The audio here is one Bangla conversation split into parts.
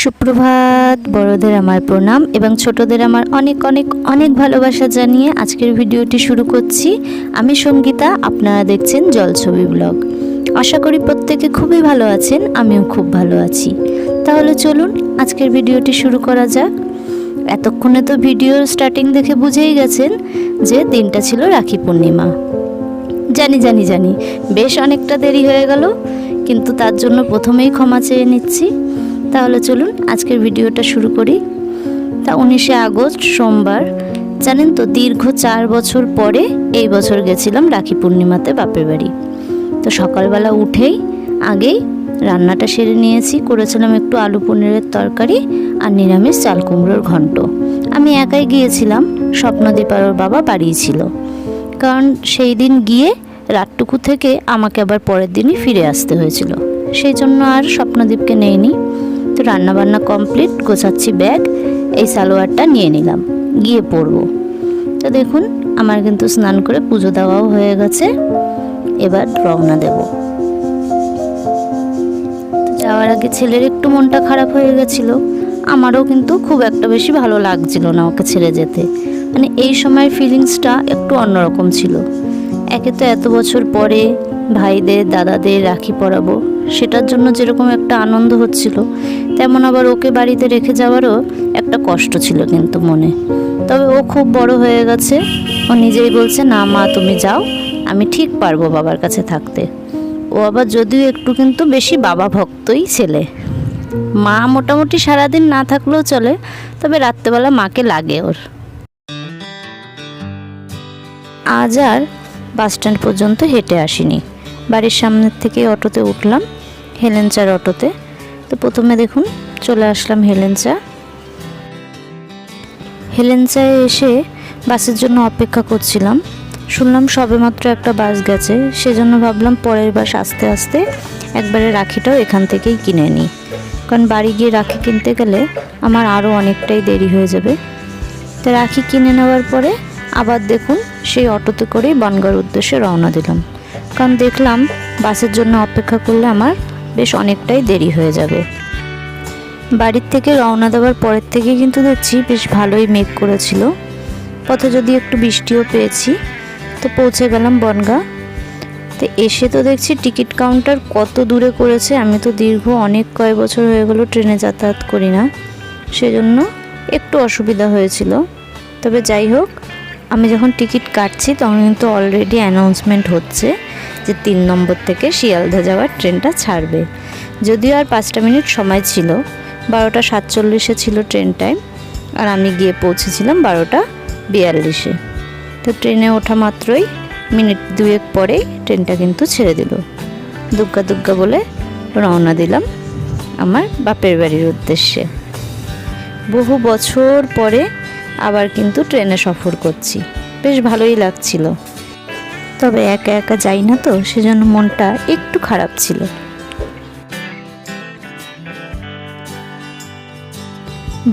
সুপ্রভাত, বড়দের আমার প্রণাম এবং ছোটদের আমার অনেক অনেক অনেক ভালোবাসা জানিয়ে আজকের ভিডিওটি শুরু করছি। আমি সঙ্গীতা, আপনারা দেখছেন জলছবি ব্লগ। আশা করি প্রত্যেকে খুবই ভালো আছেন, আমিও খুব ভালো আছি। তাহলে চলুন আজকের ভিডিওটি শুরু করা যাক। এতক্ষণে তো ভিডিওর স্টার্টিং দেখে বুঝেই গেছেন যে দিনটা ছিল রাখি পূর্ণিমা। জানি জানি জানি, বেশ অনেকটা দেরি হয়ে গেল, কিন্তু তার জন্য প্রথমেই ক্ষমা চেয়ে নিচ্ছি। তাহলে চলুন আজকের ভিডিওটা শুরু করি। তা উনিশে আগস্ট সোমবার, জানেন তো, দীর্ঘ চার বছর পরে এই বছর গেছিলাম রাখি পূর্ণিমাতে বাপের বাড়ি। তো সকালবেলা উঠেই আগেই রান্নাটা সেরে নিয়েছি, করেছিলাম একটু আলু পনিরের তরকারি আর নিরামিষ চাল কুমড়োর ঘন্ট। আমি একাই গিয়েছিলাম, স্বপ্নদীপ আর বাবা বাড়িই ছিল। কারণ সেই দিন গিয়ে রাতটুকু থেকে আমাকে আবার পরের দিনই ফিরে আসতে হয়েছিল। সেই জন্য আর স্বপ্নদীপকে নেইনি। তো রান্নাবান্না কমপ্লিট গোছাচ্ছি ব্যাগ এই সালোয়ারটা নিয়ে নিলাম, গিয়ে পরবো। তো দেখুন, আমার কিন্তু স্নান করে পুজো দেওয়াও হয়ে গেছে, এবার রওনা দেব। যাওয়ার আগে ছেলের একটু মনটা খারাপ হয়ে গেছিল, আমারও কিন্তু খুব একটা বেশি ভালো লাগছিল না ওকে ছেড়ে যেতে। মানে এই সময়ের ফিলিংসটা একটু অন্যরকম ছিল। একে তো এত বছর পরে ভাইদের, দাদাদের রাখি পরাবো সেটার জন্য যেরকম একটা আনন্দ হচ্ছিল, তেমন আবার ওকে বাড়িতে রেখে যাওয়ারও একটা কষ্ট ছিল কিন্তু মনে। তবে ও খুব বড় হয়ে গেছে। ও নিজেই বলছে, না মা, তুমি যাও, আমি ঠিক পারব বাবার কাছে থাকতে। ও আবার যদিও একটু কিন্তু বেশি বাবা ভক্তই ছেলে। মা মোটামুটি সারাদিন না থাকলেও চলে, তবে রাত্রেবেলা মাকে লাগে ওর। আজ আর বাস স্ট্যান্ড পর্যন্ত হেঁটে আসিনি। বাড়ির সামনের থেকে অটোতে উঠলাম হেলেঞ্চার অটোতে। তো প্রথমে দেখুন, চলে আসলাম হেলেঞ্চা হেলেঞ্চায় এসে বাসের জন্য অপেক্ষা করছিলাম। শুনলাম সবেমাত্র একটা বাস গেছে, সেজন্য ভাবলাম পরের বাস আস্তে আস্তে একবারে রাখিটাও এখান থেকেই কিনে নিই। কারণ বাড়ি গিয়ে রাখি কিনতে গেলে আমার আরও অনেকটাই দেরি হয়ে যাবে। তো রাখি কিনে নেওয়ার পরে আবার দেখুন, সেই অটোতে করেই বনগাঁর উদ্দেশ্যে রওনা দিলাম। কারণ দেখলাম, বাসের জন্য অপেক্ষা করলে আমার বেশ অনেকটাই দেরি হয়ে যাবে। বাড়ির থেকে রওনা দেওয়ার পরের থেকে কিন্তু দেখছি বেশ ভালোই মেঘ করেছিল। পথে যদি একটু বৃষ্টিও পেয়েছি, তো পৌঁছে গেলাম বনগা। তো এসে তো দেখছি টিকিট কাউন্টার কত দূরে করেছে, আমি তো দীর্ঘ অনেক কয়েক বছর হয়ে গেলো ট্রেনে যাতায়াত করি না। সেজন্য একটু অসুবিধা হয়েছিল। তবে যাই হোক, আমি যখন টিকিট কাটছি তখন কিন্তু অলরেডি অ্যানাউন্সমেন্ট হচ্ছে। যে তিন নম্বর থেকে শিয়ালদা যাওয়ার ট্রেনটা ছাড়বে। যদিও আর পাঁচটা মিনিট সময় ছিল, বারোটা সাতচল্লিশে ছিল ট্রেন টাইম, আর আমি গিয়ে পৌঁছেছিলাম বারোটা বিয়াল্লিশে। তো ট্রেনে ওঠা মাত্রই মিনিট দুয়েক পরেই ট্রেনটা কিন্তু ছেড়ে দিল। দুগ্গা দুগ্গা বলে রওনা দিলাম আমার বাপের বাড়ির উদ্দেশ্যে। বহু বছর পরে আবার কিন্তু ট্রেনে সফর করছি। বেশ ভালোই লাগছিল। তবে একা একা যাই না তো, সেজন্য মনটা একটু খারাপ ছিল।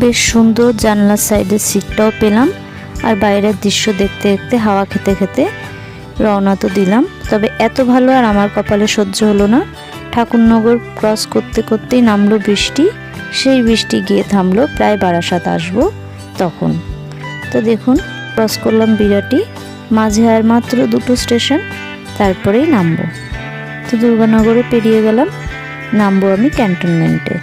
বেশ সুন্দর জানলার সাইডের সিটটাও পেলাম, আর বাইরের দৃশ্য দেখতে দেখতে, হাওয়া খেতে খেতে রওনা তো দিলাম। তবে এত ভালো আর আমার কপালে সহ্য হলো না। ঠাকুরনগর ক্রস করতে করতেই নামলো বৃষ্টি, সেই বৃষ্টি গিয়ে থামলো, প্রায় বারাসাত আসব তখন। তো দেখুন ক্রস করলাম বিরাটি মাঝে আর মাত্র দুটো স্টেশন, তারপরেই নামবো। তো দুর্গানগরে পেরিয়ে গেলাম, নামবো আমি ক্যান্টনমেন্টে।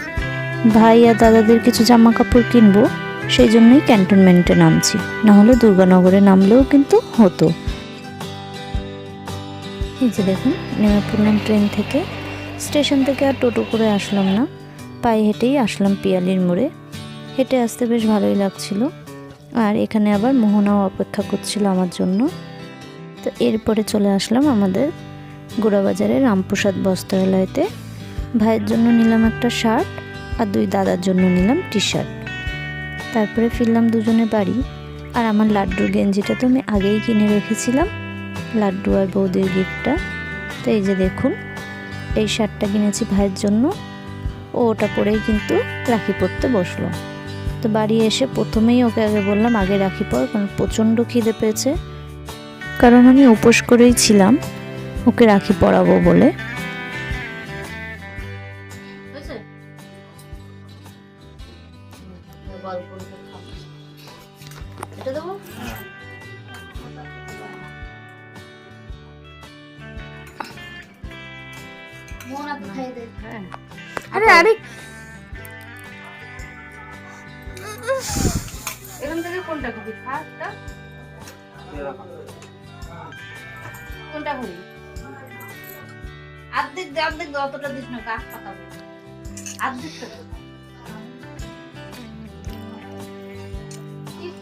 ভাই আর দাদাদের কিছু জামা কাপড় কিনবো, সেই জন্যই ক্যান্টনমেন্টে নামছি। নাহলে দুর্গানগরে নামলেও কিন্তু হতো। এই যে দেখুন, নেমে পড়লাম ট্রেন থেকে। স্টেশন থেকে আর টোটো করে আসলাম না। পায়ে হেঁটেই আসলাম পিয়ালির মোড়ে। হেঁটে আসতে বেশ ভালোই লাগছিল। আর এখানে আবার মোহনাও অপেক্ষা করছিল আমার জন্য। তো এরপরে চলে আসলাম আমাদের গোড়াবাজারের রামপ্রসাদ বস্ত্রালয়তে। ভাইয়ের জন্য নিলাম একটা শার্ট আর দুই দাদার জন্য নিলাম টি শার্ট তারপরে ফিরলাম দুজনে বাড়ি। আর আমার লাড্ডুর গেঞ্জিটা তো আমি আগেই কিনে রেখেছিলাম, লাড্ডু আর বৌদির গিফটটা। তো এই যে দেখুন, এই শার্টটা কিনেছি ভাইয়ের জন্য। ও ওটা পরেই কিন্তু রাখি পরতে বসল। তো বাড়ি এসে প্রথমেই ওকে আগে বললাম, আগে রাখি পর। কারণ প্রচণ্ড খিদে পেয়েছে। কারণ আমি উপোস করেই ছিলাম, ওকে রাখি পরাবো বলে। কোনটা দে অর্ধেক দে অতটা দিস না গাছ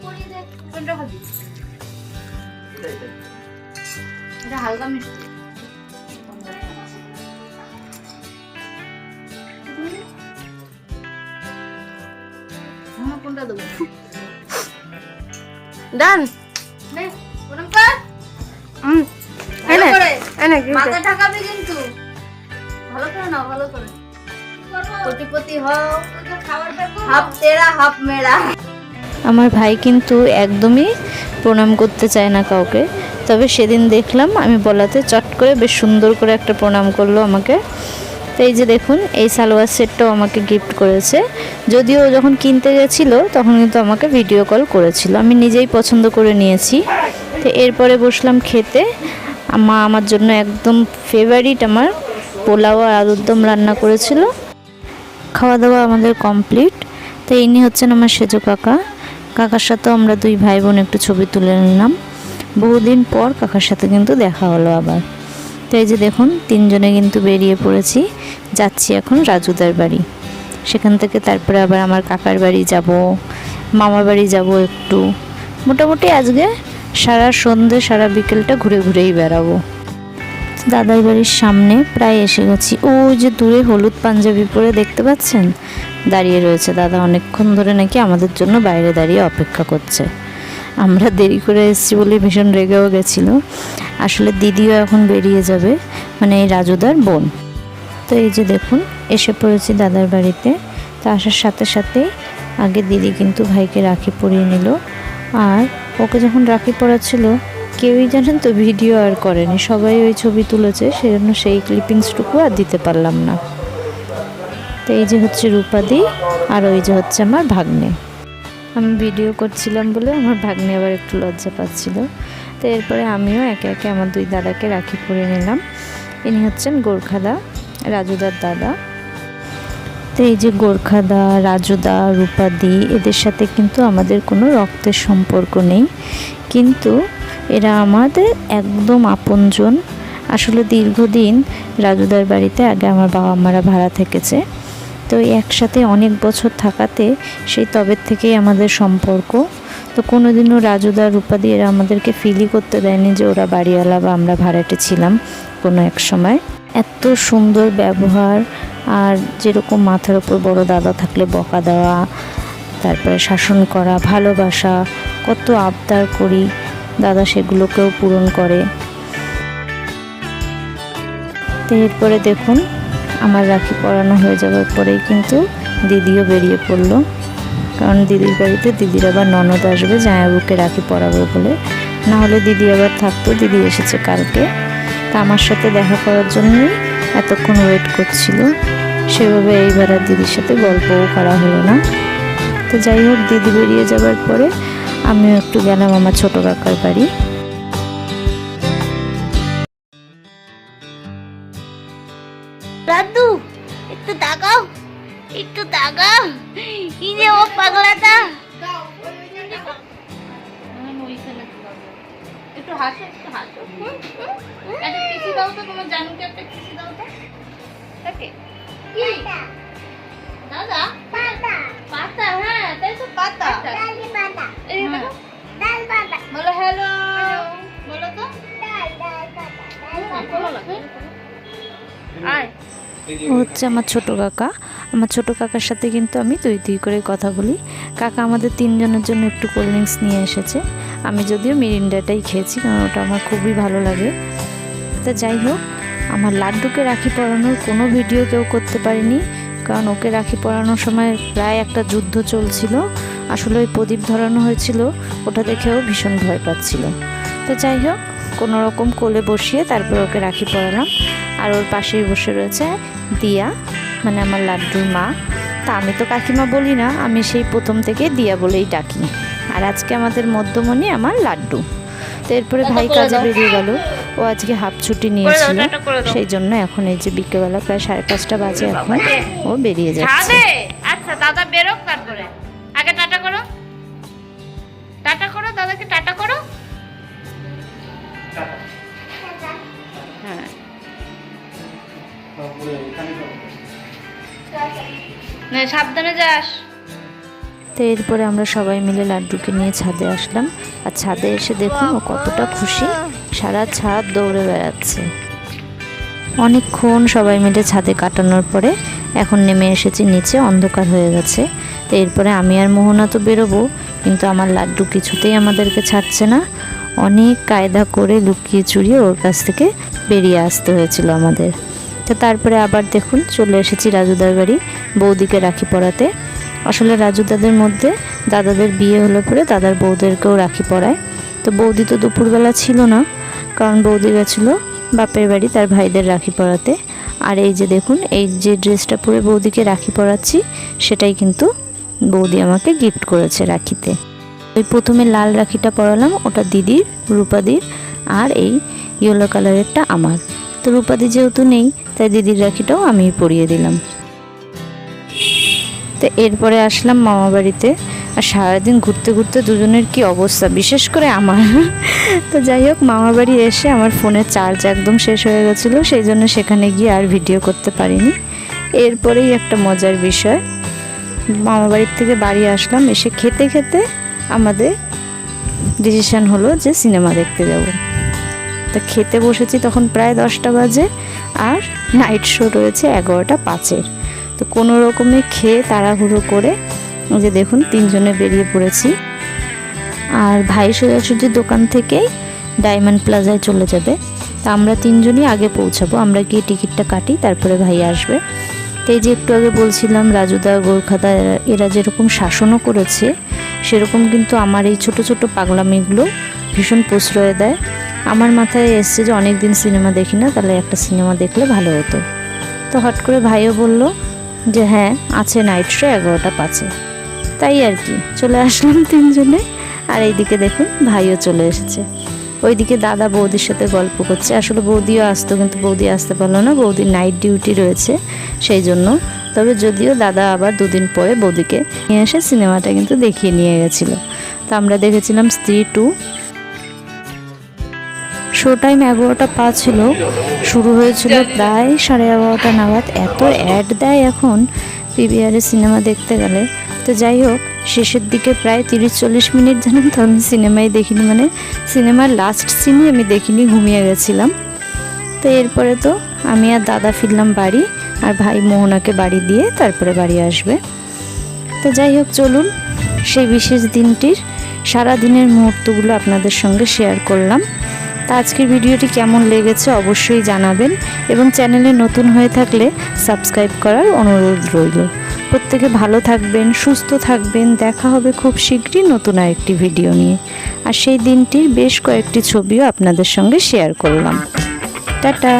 পরিয়ে দে। কোনটা খাবি এটা হালকা মিষ্টি। কোনটা দেবো? ডান। নে ওরম কর। হুম ভালো এনে করে এনে মাথা ঢাকাবি কিন্তু। ভালো করে নাও ভালো করে। কোটিপতি হও হাফ তেরা হাফ মেরা। আমার ভাই কিন্তু একদমই প্রণাম করতে চায় না কাউকে। তবে সেদিন দেখলাম আমি বলাতে চট করে বেশ সুন্দর করে একটা প্রণাম করল আমাকে। তো এই যে দেখুন, এই সালোয়ার সেটটাও আমাকে গিফট করেছে। যদিও ও যখন কিনতে গেছিল, তখন কিন্তু আমাকে ভিডিও কল করেছিল। আমি নিজেই পছন্দ করে নিয়েছি। তো এরপরে বসলাম খেতে। মা আমার জন্য একদম ফেভারিট আমার পোলাও আর আলুর দম রান্না করেছিল। খাওয়া দাওয়া আমাদের কমপ্লিট তো ইনি হচ্ছেন আমার সেজো কাকা। কাকার সাথেও আমরা দুই ভাই বোন একটু ছবি তুলে নিলাম। বহুদিন পর কাকার সাথে কিন্তু দেখা হলো আবার। তো এই যে দেখুন, তিনজনে কিন্তু বেরিয়ে পড়েছি। যাচ্ছি এখন রাজুদার বাড়ি। সেখান থেকে তারপরে আবার আমার কাকার বাড়ি যাব, মামার বাড়ি যাব একটু। মোটামুটি আজকে সারা সন্ধে সারা বিকেলটা ঘুরে ঘুরেই বেড়াবো। দাদার বাড়ির সামনে প্রায় এসে গেছি। ও যে দূরে হলুদ পাঞ্জাবি পরে দেখতে পাচ্ছেন? দাঁড়িয়ে রয়েছে। দাদা অনেকক্ষণ ধরে নাকি আমাদের জন্য বাইরে দাঁড়িয়ে অপেক্ষা করছে। আমরা দেরি করে এসেছি বলে ভীষণ রেগেও গেছিল। আসলে দিদিও এখন বেরিয়ে যাবে মানে এই রাজুদার বোন। তো এই যে দেখুন, এসে পড়েছি দাদার বাড়িতে। তো আসার সাথে সাথেই আগে দিদি কিন্তু ভাইকে রাখি পরিয়ে নিল। আর ওকে যখন রাখি পরাচ্ছিল, কেউই জানেন তো ভিডিও আর করেনি। সবাই ওই ছবি তুলেছে, সেজন্য সেই ক্লিপিংসটুকু আর দিতে পারলাম না। তো এই যে হচ্ছে রূপাদি, আর ওই যে হচ্ছে আমার ভাগ্নে। আমি ভিডিও করছিলাম বলে আমার ভাগ্নে আবার একটু লজ্জা পাচ্ছিল। তো এরপরে আমিও একে একে আমার দুই দাদাকে রাখি পরে নিলাম। ইনি হচ্ছেন গোর্খাদা, রাজুদার দাদা। তো এই যে গোর্খাদা, রাজুদা, রূপাদি, এদের সাথে কিন্তু আমাদের কোনো রক্তের সম্পর্ক নেই। কিন্তু এরা আমাদের একদম আপনজন। আসলে দীর্ঘদিন রাজুদার বাড়িতে আগে আমার বাবা মারা ভাড়া থেকেছে। তো একসাথে অনেক বছর থাকাতে সেই তবের থেকেই আমাদের সম্পর্ক। তো কোনোদিনও রাজুদা রূপাদি এরা আমাদেরকে ফিলই করতে দেয়নি যে ওরা বাড়িওয়ালা বা আমরা ভাড়াটে ছিলাম কোনো এক সময়। এত সুন্দর ব্যবহার আর যেরকম মাথার ওপর বড় দাদা থাকলে বকা দেওয়া, তারপরে শাসন করা, ভালোবাসা, কত আবদার করি দাদা সেগুলোকেও পূরণ করে। তো এরপরে দেখুন আমার রাখি পরানো হয়ে যাওয়ার পরেই কিন্তু দিদিও বেরিয়ে পড়ল। কারণ দিদির বাড়িতে দিদির আবার ননদ আসবে, জামাইবাবুকে রাখি পরাবে বলে। না হলে দিদি আবার থাকতো, দিদি এসেছে কালকে। তা আমার সাথে দেখা করার জন্যই এতক্ষণ ওয়েট করছিল। সেভাবে এইবার আর দিদির সাথে গল্পও করা হলো না। তো যাই হোক, দিদি বেরিয়ে যাবার পরে আমিও একটু গেলাম আমার ছোটো কাকার বাড়ি। দাদু একটু তাকাও একটু তাকাও। এই যে ও পাগলাটা। একটু হাসো একটু হাসো। একটা কিসি দাও তো তোমার জানুকে একটা কিসি দাও তো। তাকে কি? দাদা? পাতা। হ্যাঁ তাই তো পাতা। এই দেখো। হচ্ছে আমার ছোট কাকা। আমার ছোট কাকার সাথে কিন্তু আমি তুই তুই করে কথা বলি। কাকা আমাদের তিনজনের জন্য একটু কোল্ড ড্রিঙ্কস নিয়ে এসেছে। আমি যদিও মিরিন্ডাটাই খেয়েছি, কারণ ওটা আমার খুবই ভালো লাগে। তা যাই হোক, আমার লাড্ডুকে রাখি পরানোর কোনো ভিডিও কেউ করতে পারিনি, কারণ ওকে রাখি পরানোর সময় প্রায় একটা যুদ্ধ চলছিল। আসলে ওই প্রদীপ ধরানো হয়েছিল, ওটা দেখেও ভীষণ ভয় পাচ্ছিল। তো যাই হোক কোনো রকম কোলে বসিয়ে তারপর ওকে রাখি পরালাম। আর ওর পাশেই বসে রয়েছে দিয়া মানে আমার লাড্ডুর মা। তা আমি তো কাকিমা বলি না আমি সেই প্রথম থেকে দিয়া বলেই ডাকি। আর আজকে আমাদের মধ্যমণি আমার লাড্ডু। তো এরপরে ভাই কাজে বেরিয়ে গেল। ও আজকে হাফ ছুটি নিয়েছিল। সেই জন্য এখন এই যে বিকেলবেলা প্রায় সাড়ে পাঁচটা বাজে এখন ও বেরিয়ে যাচ্ছে। আচ্ছা দাদা বেরোক তারপরে। আগে টাটা করো। টাটা করো দাদাকে টাটা করো। সাবধানে যাস। তো এরপরে আমরা সবাই মিলে লাড্ডুকে নিয়ে ছাদে আসলাম। আর ছাদে এসে দেখুন ও কতটা খুশি। সারা ছাদ দৌড়ে বেড়াচ্ছে। অনেকক্ষণ সবাই মিলে ছাদে কাটানোর পরে এখন নেমে এসেছি নিচে, অন্ধকার হয়ে গেছে। তো এরপরে আমি আর মোহনা তো বেরোবো, কিন্তু আমার লাড্ডু কিছুতেই আমাদেরকে ছাড়ছে না। অনেক কায়দা করে লুকিয়ে চুরিয়ে ওর কাছ থেকে বেরিয়ে আসতে হয়েছিল আমাদের। তো তারপরে আবার দেখুন চলে এসেছি রাজুদার বাড়ি, বৌদিকে রাখি পরাতে। আসলে রাজুদাদের মধ্যে দাদাদের বিয়ে হলে পরে দাদার বৌদেরকেও রাখি পরায়। তো বৌদি তো দুপুরবেলা ছিল না, কারণ বৌদি গেছিল বাপের বাড়ি তার ভাইদের রাখি পরাতে। আর এই যে দেখুন, এই যে ড্রেসটা পরে বৌদিকে রাখি পরাচ্ছি, সেটাই কিন্তু বৌদি আমাকে গিফট করেছে রাখিতে। ওই প্রথমে লাল রাখিটা পরালাম, ওটা দিদির, রূপাদির, আর এই ইয়েলো কালারেরটা আমার। তো রূপাদি যেহেতু নেই তাই দিদির রাখিটাও আমি পরিয়ে দিলাম। তো এরপরে আসলাম মামা বাড়িতে। আর সারাদিন ঘুরতে ঘুরতে দুজনের কি অবস্থা? বিশেষ করে আমার। তো যাই হোক, মামা বাড়ি এসে আমার ফোনের চার্জ একদম শেষ হয়ে গেছিল, সেই জন্য সেখানে গিয়ে আর ভিডিও করতে পারিনি। এরপরেই একটা মজার বিষয়। মামা বাড়ির থেকে বাড়ি আসলাম, এসে খেতে খেতে আমাদের ডিসিশন হলো যে সিনেমা দেখতে যাব। তা খেতে বসেছি তখন প্রায় দশটা বাজে আর নাইট শো রয়েছে এগারোটা পাঁচের। তো কোনো রকমে খেয়ে তাড়াহুড়ো করে যে দেখুন তিনজনে বেরিয়ে পড়েছি। আর ভাই সোজাসুজি দোকান থেকেই ডায়মন্ড প্লাজায় চলে যাবে। তা আমরা তিনজনই আগে পৌঁছাবো, আমরা গিয়ে টিকিটটা কাটি, তারপরে ভাই আসবে। তো এই যে একটু আগে বলছিলাম রাজুদা গোর্খাদা এরা যেরকম শাসনও করেছে, সেরকম কিন্তু আমার এই ছোট ছোট পাগলামিগুলো ভীষণ প্রশ্রয় দেয়। আমার মাথায় এসছে যে অনেক দিন সিনেমা দেখি না, তাহলে একটা সিনেমা দেখলে ভালো হতো। তো হট করে ভাইও বলল যে হ্যাঁ আছে নাইট শো, এগারোটা পাঁচে। তাই আর কি, চলে আসলাম তিনজনে। আর এইদিকে দেখুন, ভাইও চলে এসেছে। ওইদিকে দাদা বৌদির সাথে গল্প করছে। আসলে বৌদিও আসতো, কিন্তু বৌদি আসতে পারল না। বৌদির নাইট ডিউটি রয়েছে সেই জন্য। তবে যদিও দাদা আবার দুদিন পরে বৌদিকে নিয়ে এসে সিনেমাটা কিন্তু দেখিয়ে নিয়ে গেছিল। তো আমরা দেখেছিলাম স্ত্রী টু। শো টাইম এগারোটা পাঁচ ছিল, শুরু হয়েছিল প্রায় সাড়ে এগারোটা নাগাদ। এত অ্যাড দেয় এখন পিবিআরে সিনেমা দেখতে গেলে। তো যাই হোক, শেষের দিকে প্রায় তিরিশ চল্লিশ মিনিট জানেন তো আমি সিনেমাই দেখিনি মানে সিনেমার লাস্ট সিনই আমি দেখিনি, ঘুমিয়ে গেছিলাম। তো এরপরে তো আমি আর দাদা ফিরলাম বাড়ি, আর ভাই মোহনাকে বাড়ি দিয়ে তারপরে বাড়ি আসবে। তো যাই হোক, চলুন সেই বিশেষ দিনটির সারা দিনের মুহূর্তগুলো আপনাদের সঙ্গে শেয়ার করলাম। তা আজকের ভিডিওটি কেমন লেগেছে অবশ্যই জানাবেন এবং চ্যানেলে নতুন হয়ে থাকলে সাবস্ক্রাইব করার অনুরোধ রইল। প্রত্যেকে ভালো থাকবেন, সুস্থ থাকবেন। দেখা হবে খুব শীঘ্রই নতুন আরেকটি ভিডিও নিয়ে। আর সেই দিনটির বেশ কয়েকটি ছবিও আপনাদের সঙ্গে শেয়ার করলাম। টাটা!